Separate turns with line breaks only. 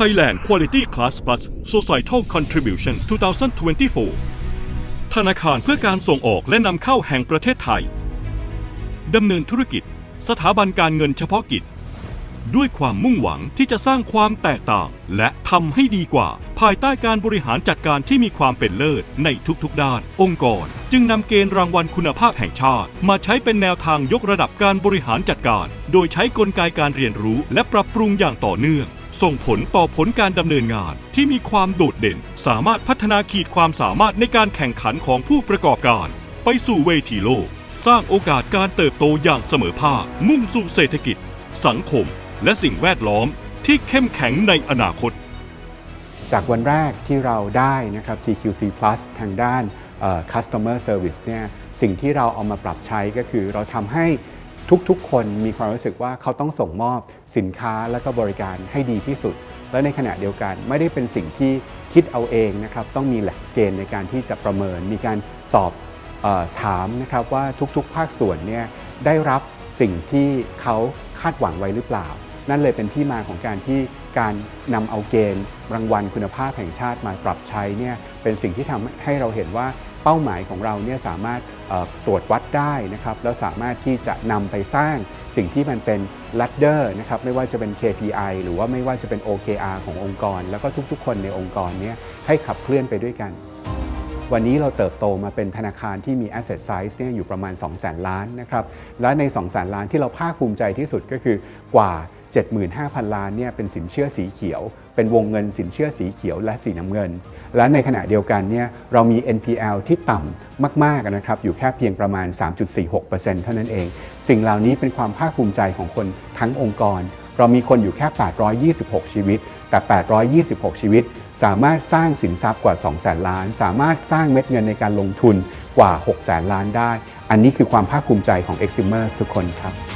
Thailand Quality Class Plus Societal Contribution 2024 ธนาคารเพื่อการส่งออกและนำเข้าแห่งประเทศไทย ดำเนินธุรกิจ สถาบันการเงินเฉพาะกิจ ด้วยความมุ่งหวังที่จะสร้างความแตกต่าง และทำให้ดีกว่า ภายใต้การบริหารจัดการที่มีความเป็นเลิศในทุกๆด้าน องค์กร จึงนำเกณฑ์รางวัลคุณภาพแห่งชาติ มาใช้เป็นแนวทางยกระดับการบริหารจัดการ โดยใช้กลไกการเรียนรู้ และปรับปรุงอย่างต่อเนื่อง ส่งผลต่อผลการดำเนินงานที่มีความโดดเด่น สามารถพัฒนาขีดความสามารถในการแข่งขันของผู้ประกอบการ ไปสู่เวทีโลก สร้างโอกาสการเติบโตอย่างเสมอภาคมุ่งสู่เศรษฐกิจ สังคม และสิ่งแวดล้อมที่เข้มแข็งในอนาคต
จากวันแรกที่เราได้นะครับ TQC Plus ทางด้าน customer service เนี่ยสิ่งที่เราเอามาปรับใช้ก็คือเราทำให้ทุกๆ คนมีความรู้สึกว่าเขาต้องส่งมอบ สินค้าและก็บริการให้ดีที่สุด และในขณะเดียวกันไม่ได้เป็นสิ่งที่คิดเอาเองนะครับต้องมีหลักเกณฑ์ในการที่จะประเมิน มีการสอบออถามนะครับว่าทุกๆ ภาคส่วนเนี่ยได้รับสิ่งที่เขาคาดหวังไว้หรือเปล่า นั่นเลยเป็นที่มาของการที่การนำเอาเกณฑ์รางวัลคุณภาพแห่งชาติมาปรับใช้เนี่ยเป็นสิ่งที่ทำให้เราเห็นว่า เป้าหมายของเราเนี่ยสามารถตรวจวัดได้นะครับแล้วสามารถที่จะนำไปสร้างสิ่งที่มันเป็น ladder นะครับไม่ว่าจะเป็น KPI หรือว่าไม่ว่าจะเป็น OKR ขององค์กร แล้วก็ทุกๆ คนในองค์กรเนี่ยให้ขับเคลื่อนไปด้วยกัน วันนี้เราเติบโตมาเป็นธนาคารที่มี asset size เนี่ยอยู่ประมาณ 2 0 0แสนล้านนะครับและใน 2 0 0แสนล้านที่เราภาคภูมิใจที่สุดก็คือกว่า 75,000 ล้านเนี่ยเป็นสินเชื่อสีเขียว เป็นวงเงินสินเชื่อสีเขียวและสีน้ำเงิน และในขณะเดียวกันเนี่ยเรามี NPL ที่ต่ำมากๆนะครับอยู่แค่เพียงประมาณ 3.46%เท่านั้นเอง สิ่งเหล่านี้เป็นความภาคภูมิใจของคนทั้งองค์กร เรามีคนอยู่แค่ 826 ชีวิต แต่ 826 ชีวิต สามารถสร้างสินทรัพย์กว่า2แสนล้าน สามารถสร้างเม็ดเงินในการลงทุนกว่า6แสนล้านได้ อันนี้คือความภาคภูมิใจของ e x i m e r ทุกคนครับ